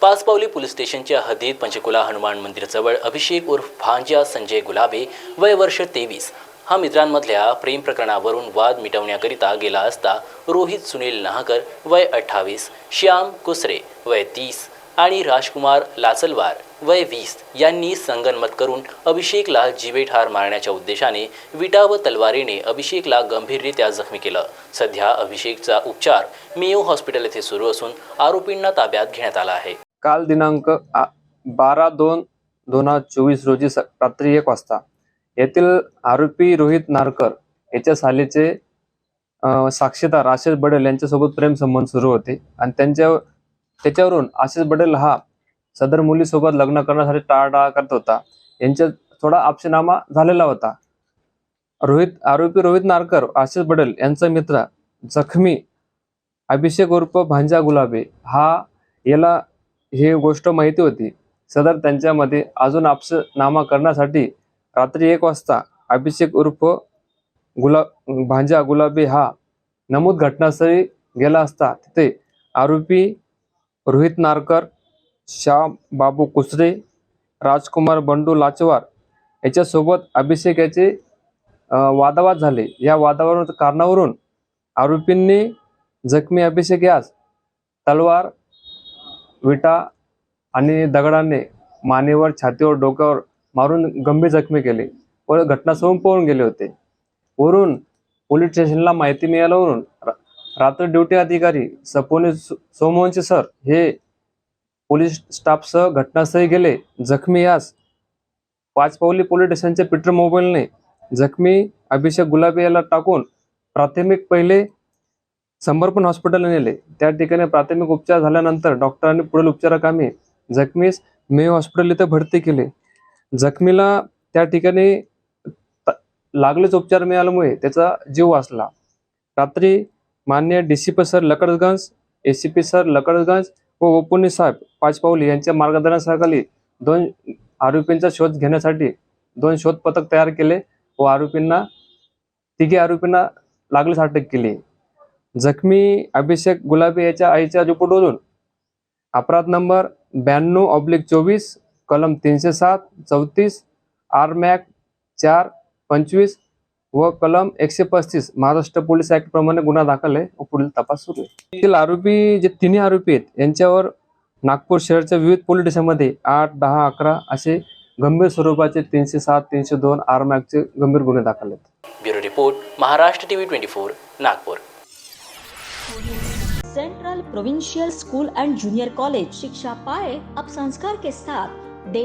Pachpaoli police स्टेशनच्या हद्दीत पंचकुला हनुमान मंदिरजवळ अभिषेक उर्फ भांजा संजय गुलाबे वय वर्ष तेवीस. हा मित्रांमधल्या प्रेम प्रकरणावरून वाद मिटवण्याकरिता गेला असता रोहित सुनील नाहकर वय अठ्ठावीस श्याम कुसरे वय तीस आणि राजकुमार लाचलवार वय वीस यांनी संगनमत करून अभिषेकला जिवेठार मारण्याच्या उद्देशाने विटा व तलवारीने अभिषेकला गंभीररित्या जखमी केलं. सध्या अभिषेकचा उपचार मेयो हॉस्पिटल येथे सुरू असून आरोपींना ताब्यात घेण्यात आला आहे. काल दिनांक बारा दोन दोन हजार चोवीस रोजी स- रात्री एक वाजता येथील आरोपी रोहित नारकर याच्या सालीचे साक्षीदार आशिष बडेल यांच्यासोबत प्रेमसंबंध सुरू होते आणि त्यांच्या त्याच्यावरून आशिष बडेल हा सदर मुलीसोबत लग्न करण्यासाठी टाळाटाळ करत होता. यांच्यात थोडा आपशीनामा झालेला होता. रोहित आरोपी रोहित नारकर आशिष बडेल यांचा मित्र जखमी अभिषेक उर्फ भांजा गुलाबे हा याला हे गोष्ट माहिती होती. सदर त्यांच्यामध्ये अजून आपसनामा करण्यासाठी रात्री एक वाजता अभिषेक उर्फ गुला भांजा गुलाबी हा नमूद घटनास्थळी गेला असता. तिथे आरोपी रोहित नारकर श्याम बाबू कुसरे राजकुमार बंडू लाचवार याच्यासोबत अभिषेक याचे वादावाद झाले. या वादावरून कारणावरून आरोपींनी जखमी अभिषेक यास तलवार विटा आणि दगडाने मानेवर छातीवर डोक्यावर मारून गंभीर जखमी केले व घटनास्थळून पळून गेले होते. वरून पोलीस स्टेशनला माहिती मिळाल्यावरून रात्र ड्युटी अधिकारी सपोनी सो- सोमवंशी सर हे पोलीस स्टाफसह घटनास्थळी गेले. जखमी यास पाचपावली पोलीस स्टेशनच्या पीटर मोबाईलने जखमी अभिषेक गुलाबी याला टाकून प्राथमिक पहिले समर्पण हॉस्पिटलला नेले. त्या ठिकाणी प्राथमिक उपचार झाल्यानंतर डॉक्टरांनी पुढील उपचाराकामी जखमीस मे हॉस्पिटल इथे भरती केले. जखमीला त्या ठिकाणी लागलेच उपचार मिळाल्यामुळे त्याचा जीव वाचला. रात्री मान्य D C P sir Lakadganj A C P sir Lakadganj व ओपुनी साहेब पाचपावली यांच्या मार्गदर्शनाखाली दोन आरोपींचा शोध घेण्यासाठी दोन शोध पथक तयार केले व आरोपींना तिघी आरोपींना लागलीच अटक केली. जखमी अभिषेक गुलाबी याच्या आईच्या रिपोर्टवरून अपराध नंबर ब्याण्णव ऑब्लिक चोवीस कलम तीनशे सात चौतीस आर मॅक चार पंचवीस व कलम एकशे पस्तीस महाराष्ट्र पोलीस ऍक्ट प्रमाणे गुन्हा दाखल आहे व पुढील तपास सुरू आहे. आरोपी जे तिन्ही आरोपी आहेत यांच्यावर नागपूर शहरच्या विविध पोलीस स्टेशनमध्ये आठ दहा अकरा असे गंभीर स्वरूपाचे तीनशे सात तीनशे दोन आर मॅकचे गंभीर गुन्हे दाखल आहेत. Bureau report Maharashtra TV twenty four Nagpur. Central provincial school and junior college शिक्षा पाए अब संस्कार के साथ day